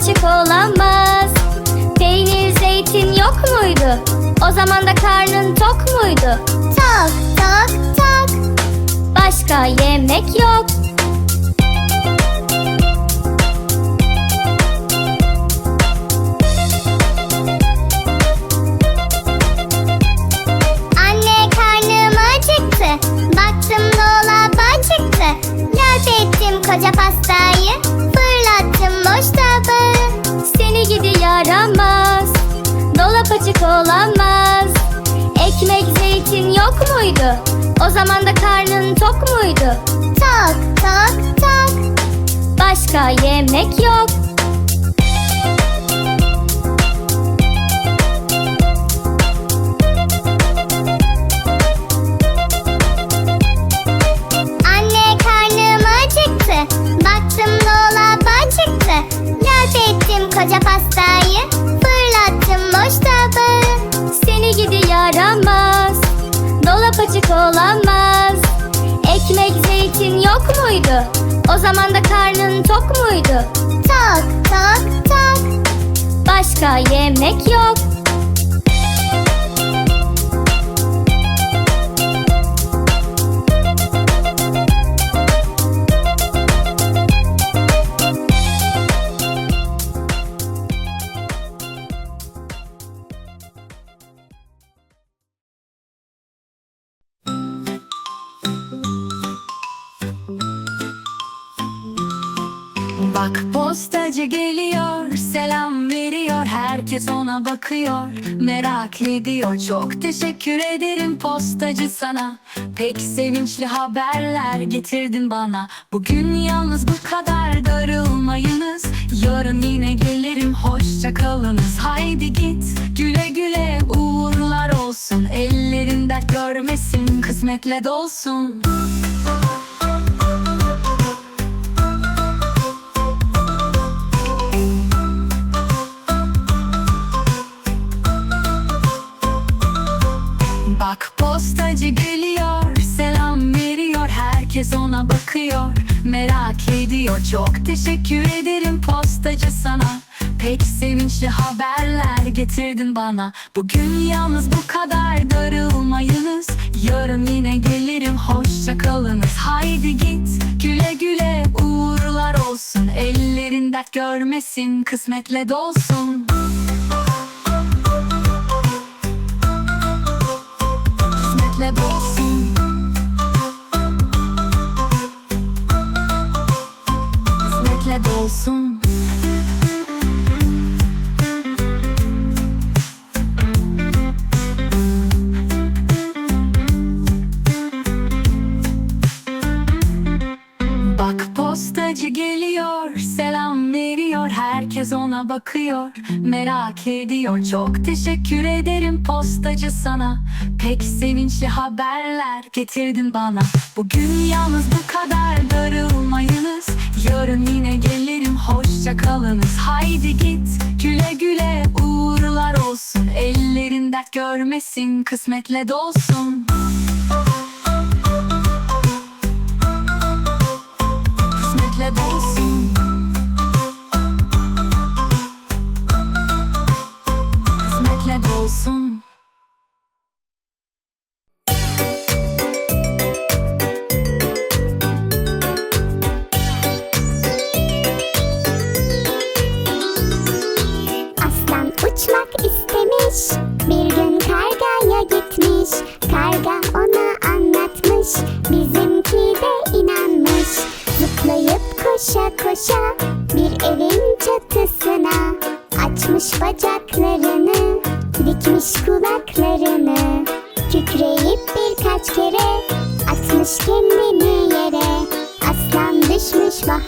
açık olamaz. Peynir zeytin yok muydu? O zaman da karnın tok muydu? Tok tok tok. Başka yemek yok. Koca pastayı Fırlattım boş tabağı seni gidi yaramaz. Dolap açık olamaz. Ekmek zeytin yok muydu? O zaman da karnın tok muydu? Tok tok tok Başka yemek yok. Muydu? O zaman da karnın tok muydu? Tok tok tok Başka yemek yok. Postacı geliyor, selam veriyor, herkes ona bakıyor, merak ediyor. Çok teşekkür ederim postacı sana, pek sevinçli haberler getirdin bana. Bugün yalnız bu kadar darılmayınız, yarın yine gelirim, hoşça kalınız. Haydi git, güle güle uğurlar olsun, ellerin dert görmesin, kısmetle dolsun. Teşekkür ederim postacı sana. Pek sevinçli haberler getirdin bana. Bugün yalnız bu kadar darılmayınız. Yarın yine gelirim, hoşça kalınız. Haydi git, güle güle uğurlar olsun. Ellerin dert görmesin, kısmetle dolsun. kısmetle dolsun Kısmetle dolsun Bak postacı geliyor, selam veriyor, herkes ona bakıyor, merak ediyor. Çok teşekkür ederim postacı sana, pek sevinçli haberler getirdin bana. Bugün yalnız bu kadar darılmayınız, yarın yine gelirim, hoşça kalınız. Haydi git, güle güle uğurlar olsun, ellerin dert görmesin, kısmetle dolsun. kısmetle dolsun Kısmetle dolsun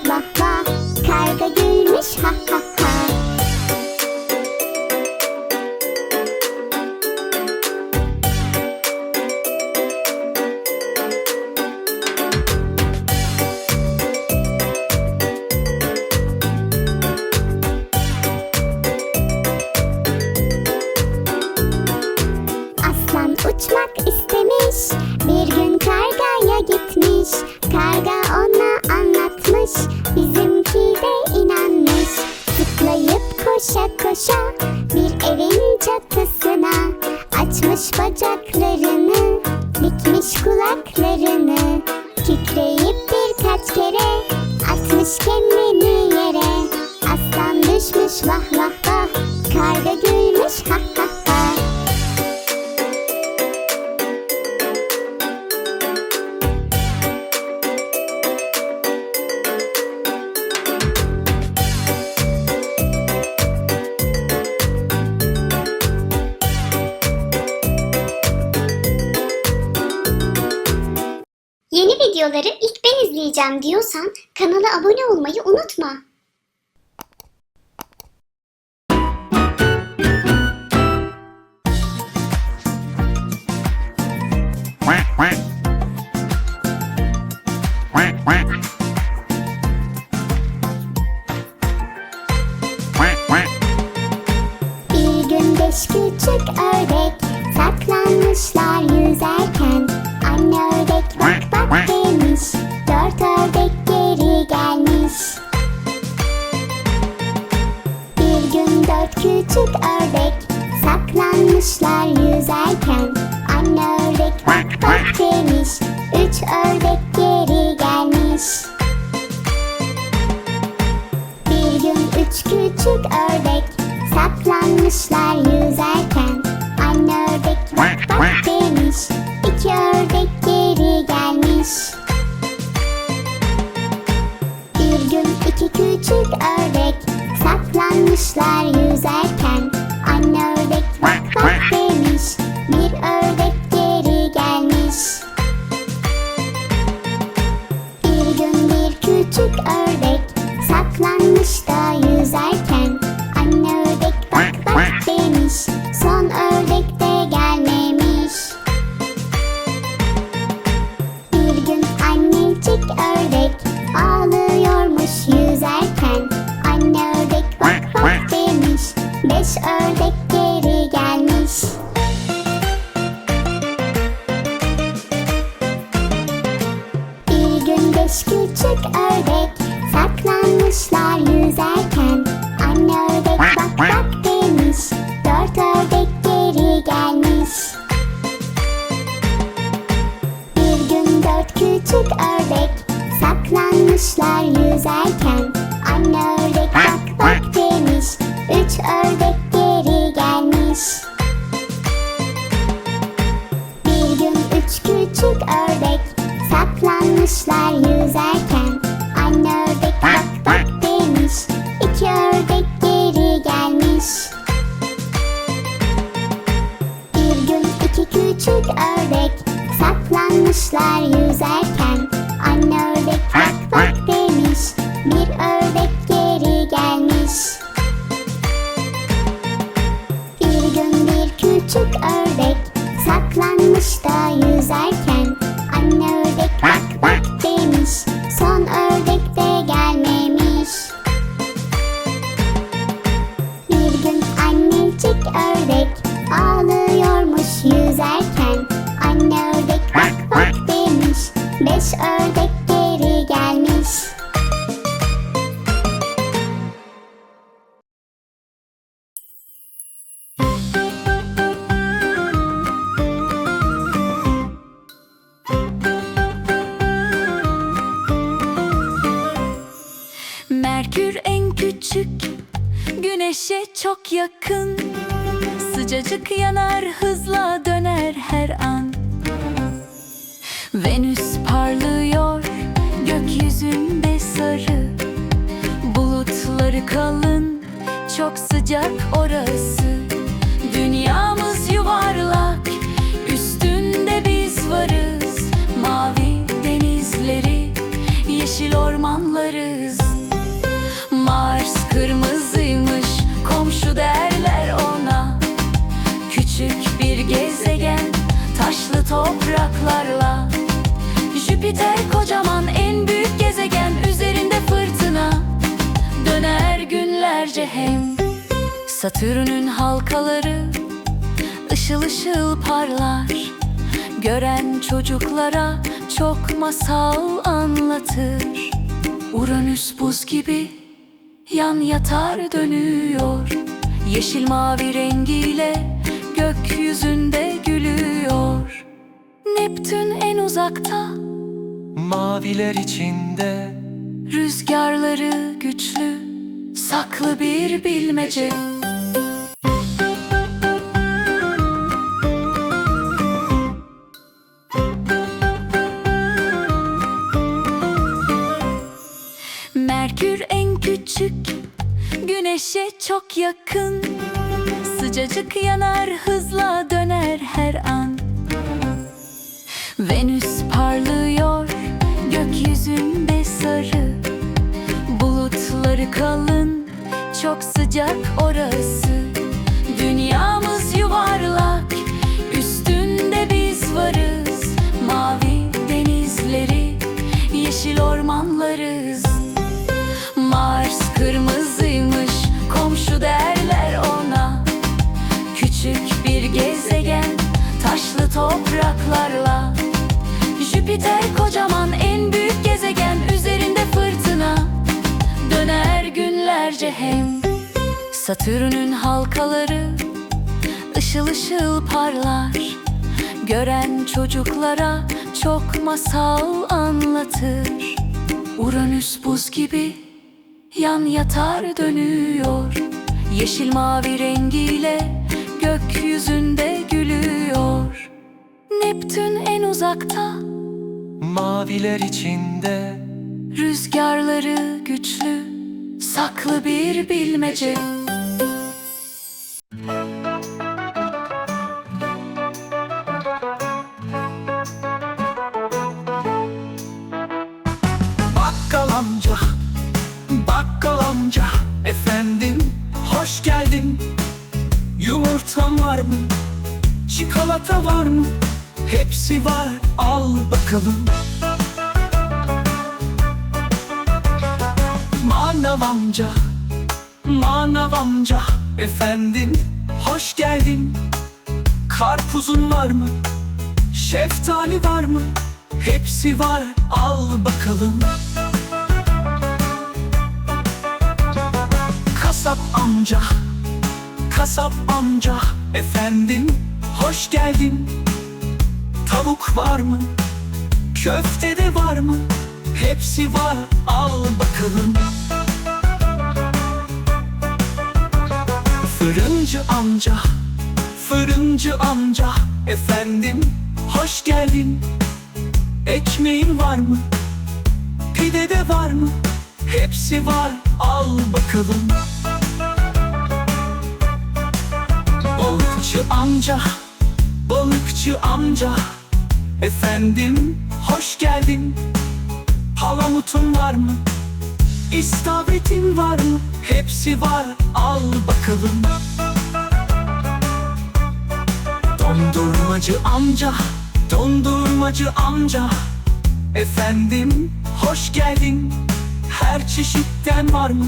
啦。İzleyeceğim diyorsan kanala abone olmayı unutma. Küçük ördek saklanmışlar yüzerken. Anne ördek bak bak demiş Üç ördek geri gelmiş. Bir gün üç küçük ördek saklanmışlar yüzerken. Anne ördek bak bak demiş İki ördek geri gelmiş. Bir gün iki küçük ördek saklanmışlar yüzerken. Anne ördek bak bak demiş. Bir ördek geri gelmiş. Bir gün bir küçük ördek saklanmış da yüzerken. Anne ördek bak bak demiş. Son ördek de gelmemiş. Bir gün annecik ördek ağlıyormuş yüzerken beş ördek gelmiş Bir gün iki küçük ördek saklanmışlar yüzerken. Anne ördek bak bak demiş Bir ördek ördek geri gelmiş Merkür en küçük, güneşe çok yakın. Sıcacık yanar, hızla döner her an. Venüs gökyüzünde sarı. Bulutları kalın, çok sıcak orası. Dünyamız yuvarlak, günlerce hem Satürn'ün halkaları ışıl ışıl parlar. Gören çocuklara çok masal anlatır. Uranüs buz gibi yan yatar dönüyor. Yeşil mavi rengiyle gökyüzünde Neptün en uzakta Maviler içinde Rüzgarları güçlü Saklı bir bilmece. Merkür en küçük Güneşe çok yakın. Sıcacık yanar hızla döner her an çok sıcak orası. Dünyamız yuvarlak üstünde biz varız. Mavi denizleri yeşil ormanlarız. Mars kırmızıymış komşu derler ona. Küçük bir gezegen taşlı topraklarla. Jüpiter kocaman en büyük gezegen üzerinde fırtına. Döner günlerce hem Satürn'ün halkaları ışıl ışıl parlar. Gören çocuklara çok masal anlatır. Uranüs buz gibi yan yatar dönüyor. Yeşil mavi rengiyle gökyüzünde gülüyor. Neptün en uzakta Maviler içinde. Rüzgarları güçlü Saklı bir bilmece Yumurtam var mı? Çikolata var mı? Hepsi var al bakalım Manav amca Efendim hoş geldin Karpuzun var mı? Şeftali var mı? Hepsi var al bakalım Kasap amca Kasap amca Efendim hoş geldin Tavuk var mı? Köfte de var mı? Hepsi var al bakalım Fırıncı amca Fırıncı amca Efendim hoş geldin Ekmeğin var mı? Pide de var mı? Hepsi var al bakalım Balıkçı amca Balıkçı amca Efendim hoş geldin Palamutun var mı? İstavritin var mı? Hepsi var al bakalım Dondurmacı amca Dondurmacı amca Efendim hoş geldin Her çeşitten var mı?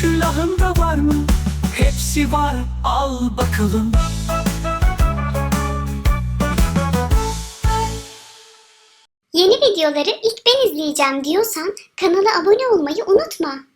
Külahında var mı? Hepsi var al bakalım Yeni videoları ilk ben izleyeceğim diyorsan kanala abone olmayı unutma.